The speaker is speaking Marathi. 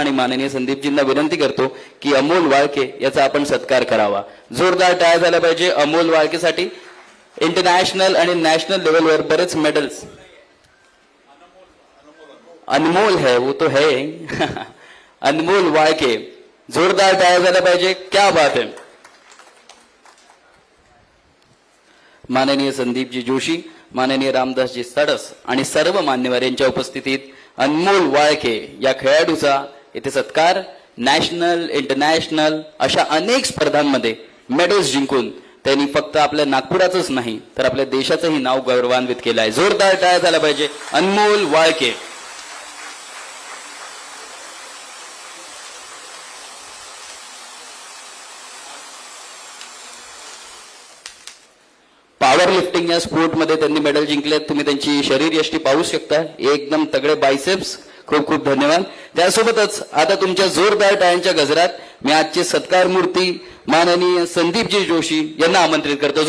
आणि माननीय संदीपजींना विनंती करतो की अमोल वाळके याचा आपण सत्कार करावा. जोरदार टाळ्या झाल्या पाहिजे अमोल वाळकेसाठी. इंटरनॅशनल आणि नॅशनल लेवलवर बरेच मेडल्स अनमोल है वो तो है. अनमोल वाळके जोरदार टाळ्या झाल्या पाहिजे. क्या बात है. माननीय संदीपजी जोशी माननीय रामदासजी सडस आणि सर्व मान्यवर यांच्या उपस्थितीत अनमोल वाळके या खेळाडूचा येथे सत्कार नॅशनल इंटरनॅशनल अशा अनेक स्पर्धांमध्ये मेडल्स जिंकून त्यांनी फक्त आपल्या नागपुराचंच नाही तर आपल्या देशाचंही नाव गौरवान्वित केलं आहे जोरदार टाळ्या झाला पाहिजे. अनमोल वाळके. पॉवर लिफ्टिंग या स्पोर्टमध्ये त्यांनी मेडल जिंकले तुम्ही त्यांची शरीर यष्टी पाहू शकता. एकदम तगडे बायसेप्स खूप खूप धन्यवाद. त्यासोबतच आता तुमच्या जोरदार टाळ्यांच्या गजरात मी आजचे सत्कार मूर्ती माननीय संदीपजी जोशी यांना आमंत्रित करतो. जोर